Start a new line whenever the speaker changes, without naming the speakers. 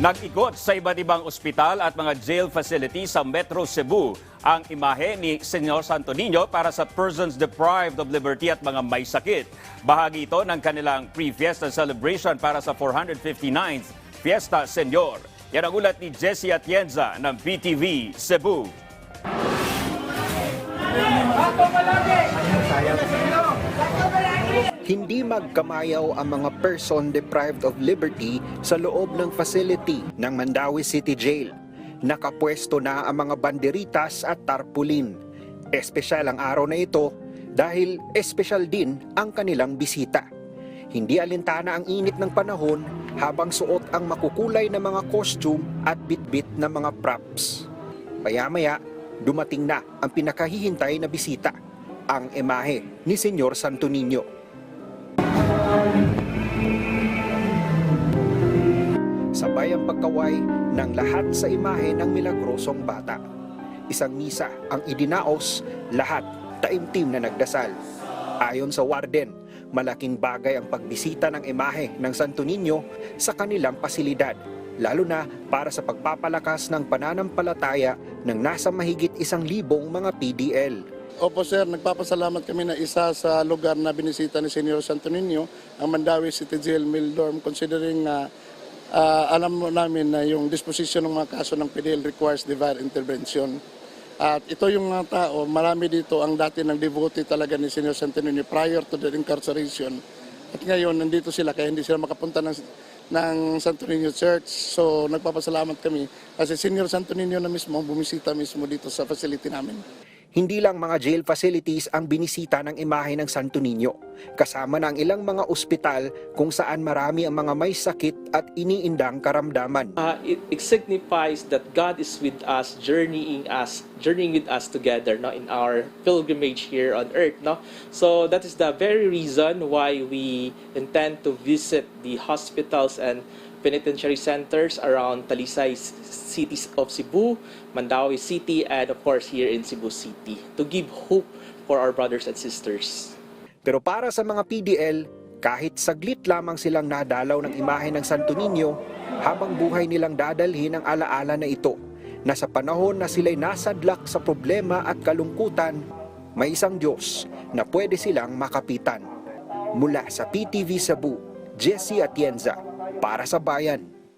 Nag-ikot sa iba't ibang ospital at mga jail facilities sa Metro Cebu ang imahe ni Senyor Santo Niño para sa persons deprived of liberty at mga may sakit. Bahagi ito ng kanilang pre-fiesta celebration para sa 459th Fiesta Senyor. Yan ang ulat ni Jessie Atienza ng PTV Cebu.
Hindi magkamayaw ang mga person deprived of liberty sa loob ng facility ng Mandawi City Jail. Nakapwesto na ang mga banderitas at tarpulin. Espesyal ang araw na ito dahil espesyal din ang kanilang bisita. Hindi alintana ang init ng panahon habang suot ang makukulay na mga costume at bitbit na mga props. Maya-maya, dumating na ang pinakahihintay na bisita, ang emahe ni Senyor Santo Niño. Ng lahat sa imahe ng milagrosong bata. Isang misa ang idinaos, lahat taimtim na nagdasal. Ayon sa warden, malaking bagay ang pagbisita ng imahe ng Santo Niño sa kanilang pasilidad, lalo na para sa pagpapalakas ng pananampalataya ng nasa mahigit isang libong mga PDL.
Opo sir, nagpapasalamat kami na isa sa lugar na binisita ni Senyor Santo Niño, ang Mandawi City Jail Mildorm, considering na ah, alam mo namin na yung disposition ng mga kaso ng PDL requires divine intervention. At ito yung mga tao, marami dito ang dati ng devotee talaga ni Senyor Santo Niño prior to their incarceration. At ngayon, nandito sila kaya hindi sila makapunta ng, ng Santo Niño Church. So, nagpapasalamat kami kasi Senyor Santo Niño na mismo bumisita mismo dito sa facility namin.
Hindi lang mga jail facilities ang binisita ng imahe ng Santo Niño. Kasama na ang ilang mga ospital kung saan marami ang mga may sakit at iniindang karamdaman.
Uh, it, it signifies that God is with us, journeying us, journeying with us together, no, in our pilgrimage here on earth, no. So that is the very reason why we intend to visit the hospitals and penitentiary centers around Talisay cities of Cebu, Mandawi City, and of course here in Cebu City to give hope for our brothers and sisters.
Pero para sa mga PDL, kahit saglit lamang silang nadalaw ng imahe ng Santo Niño, habang buhay nilang dadalhin ang alaala na ito, na sa panahon na sila'y nasadlak sa problema at kalungkutan, may isang Diyos na pwede silang makapitan. Mula sa PTV Cebu, Jesse Atienza, para sa bayan.